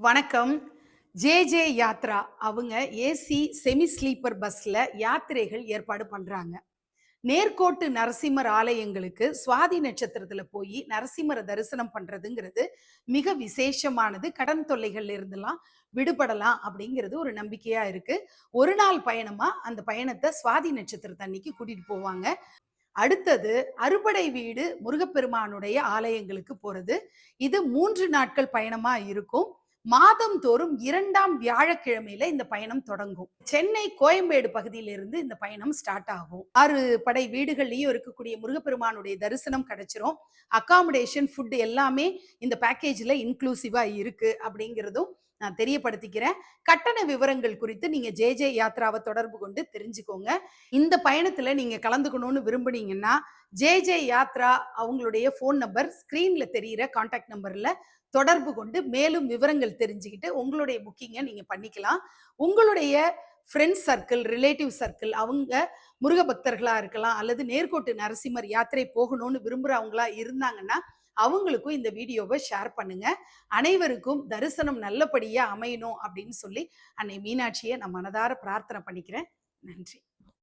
வணக்கம். J J Yatra அவங்க AC semi sleeper பஸ்ல யாத்திரைகள் ஏற்பாடு பண்றாங்க. நேர்கோட்டு நரசிம்மர் ஆலயங்களுக்கு சுவாதி நட்சத்திரத்துல போய் நரசிம்மரை தரிசனம் பண்றதுங்கிறது மிக விசேஷமானது. கடன் தொல்லைகள்ல இருந்தெல்லாம் விடுபடலாம் அப்படிங்கிறது ஒரு நம்பிக்கையா இருக்கு. ஒரு நாள் பயணமா அந்த பயணத்தை சுவாதி நட்சத்திரத்தை அன்னைக்கு கூட்டிட்டு போவாங்க. அடுத்தது அறுபடை வீடு முருகப்பெருமானுடைய ஆலயங்களுக்கு போறது. இது மூன்று நாட்கள் பயணமா இருக்கும். மாதம் தோறும் இரண்டாம் வியாழக்கிழமையில இந்த பயணம் தொடங்கும். சென்னை கோயம்பேடு பகுதியிலிருந்து இந்த பயணம் ஸ்டார்ட் ஆகும். ஆறு படை வீடுகள்லயும் இருக்கக்கூடிய முருகப்பெருமானுடைய தரிசனம் கிடைச்சிரும். அகாமடேஷன் ஃபுட் எல்லாமே இந்த பேக்கேஜ்ல இன்க்ளூசிவா இருக்கு அப்படிங்கிறதும் நான் தெரியப்படுத்திக்கிறேன். கட்டண விவரங்கள் குறித்து நீங்க ஜே ஜே யாத்ராவை தொடர்பு கொண்டு தெரிஞ்சுக்கோங்க. இந்த பயணத்துல நீங்க கலந்துக்கணும்னு விரும்புனீங்கன்னா ஜே ஜே யாத்ரா அவங்களுடைய ஃபோன் நம்பர் ஸ்கிரீன்ல தெரியிற கான்டாக்ட் நம்பர்ல தொடர்பு கொண்டு மேலும் விவரங்கள் தெரிஞ்சுக்கிட்டு உங்களுடைய புக்கிங்கை நீங்கள் பண்ணிக்கலாம். உங்களுடைய ஃப்ரெண்ட்ஸ் சர்க்கிள் ரிலேட்டிவ் சர்க்கிள் அவங்க முருகபக்தர்களாக இருக்கலாம் அல்லது நேர்கோட்டு நரசிம்மர் யாத்திரை போகணும்னு விரும்புகிறவங்களா இருந்தாங்கன்னா அவங்களுக்கும் இந்த வீடியோவை ஷேர் பண்ணுங்க. அனைவருக்கும் தரிசனம் நல்லபடியாக அமையணும் அப்படின்னு சொல்லி அன்னை மீனாட்சியை நான் மனதார பிரார்த்தனை பண்ணிக்கிறேன். நன்றி.